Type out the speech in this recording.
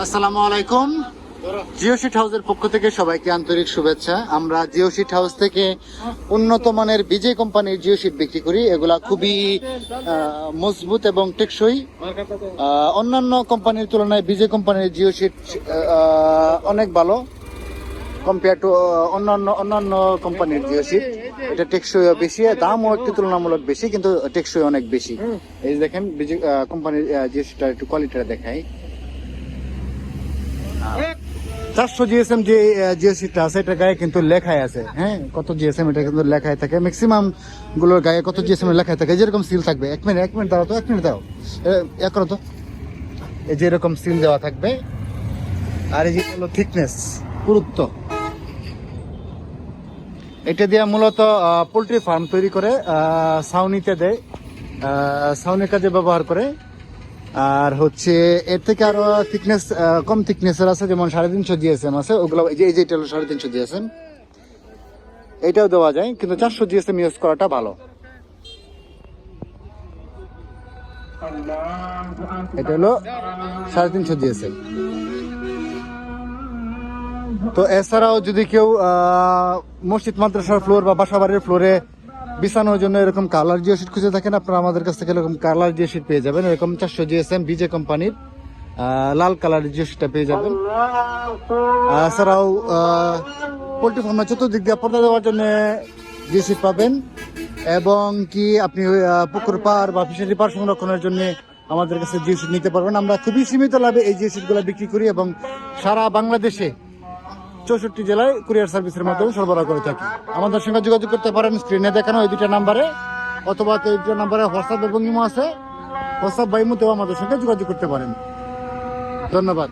আসসালামু আলাইকুম। জিও শিট হাউসের পক্ষ থেকে সবাইকে আন্তরিক শুভেচ্ছা। আমরা জিও শিট হাউস থেকে উন্নত মানের বিজয় কোম্পানির জিও শিট বিক্রি করি। এগুলা খুবই মজবুত এবং টেকসই। অন্যান্য কোম্পানির তুলনায় বিজয় কোম্পানির জিও শিট অনেক ভালো কম্পেয়ার টু অন্যান্য অন্যান্য কোম্পানির জিও শিট। এটা টেকসই বেশি, দামও একটু তুলনামূলক বেশি, কিন্তু টেকসই অনেক বেশি। এই দেখেন বিজয় কোম্পানির জিও শিটটা একটু কোয়ালিটিটা দেখাই। চারশো জিএসএম যে জিএসিটা আছে এটা গায়ে কিন্তু লেখাই আছে হ্যাঁ? কত জিএসএম এটা কিন্তু লেখাই থাকে। ম্যাক্সিমামগুলোর গায়ে কত জিএসএম লেখাই থাকে? যেরকম সিল থাকবে। এক মিনিট এক মিনিট দাও তো এক মিনিট দাও। এক করো তো। এই যে সিল দেওয়া থাকবে। আর এই যে হলো থিকনেস পুরুত্ব। এটা দিয়ে মূলত পোলট্রি ফার্ম তৈরি করে আহ, ছাউনিতে দেয় আহ, ছাউনির কাজে ব্যবহার করে। আর হচ্ছে এর থেকে আরও থিকনেস কম থিকনেসের আছে, যেমন সাড়ে তিনশো জিএসএম আছে, ওগুলো এই যে এই যে এটা হলো সাড়ে তিনশো জিএসএম এটাও দেওয়া যায়, কিন্তু চারশো জিএসএম ইউজ করাটা ভালো। এটা হলো সাড়ে তিনশো জিএসএম তো এছাড়াও যদি কেউ মসজিদ, মাদ্রাসার ফ্লোর বা বাসা বাড়ির ফ্লোরে বিছানোর জন্য এরকম কালার জিও শিট খুঁজে থাকেন। আপনারা আমাদের কাছ থেকে এরকম কালার জিও শিট পেয়ে যাবেন। এরকম চারশো জিএসএম বিজে কোম্পানির লাল কালার জিও শিটটা পেয়ে যাবেন। এছাড়াও পোলট্রি ফার্মের চতুর্দিক দিয়ে পর্দা দেওয়ার জন্য জিও শিট পাবেন। এবং কি আপনি পুকুর পার বা ফিশারি পার সংরক্ষণের জন্য আমাদের কাছে জিও শিট নিতে পারবেন। আমরা খুবই সীমিত লাভে এই জিও শিটগুলো বিক্রি করি এবং সারা বাংলাদেশে চৌষট্টি জেলায় কুরিয়ার সার্ভিসের মাধ্যমে সরবরাহ করে থাকি। আমাদের সঙ্গে যোগাযোগ করতে পারেন স্ক্রিনে দেখানো এই দুইটা নাম্বারে অথবা এই দুটো নাম্বারে হোয়াটসঅ্যাপ এবং ইমো আছে। হোয়াটসঅ্যাপ বা ইমোতেও আমাদের সঙ্গে যোগাযোগ করতে পারেন। ধন্যবাদ।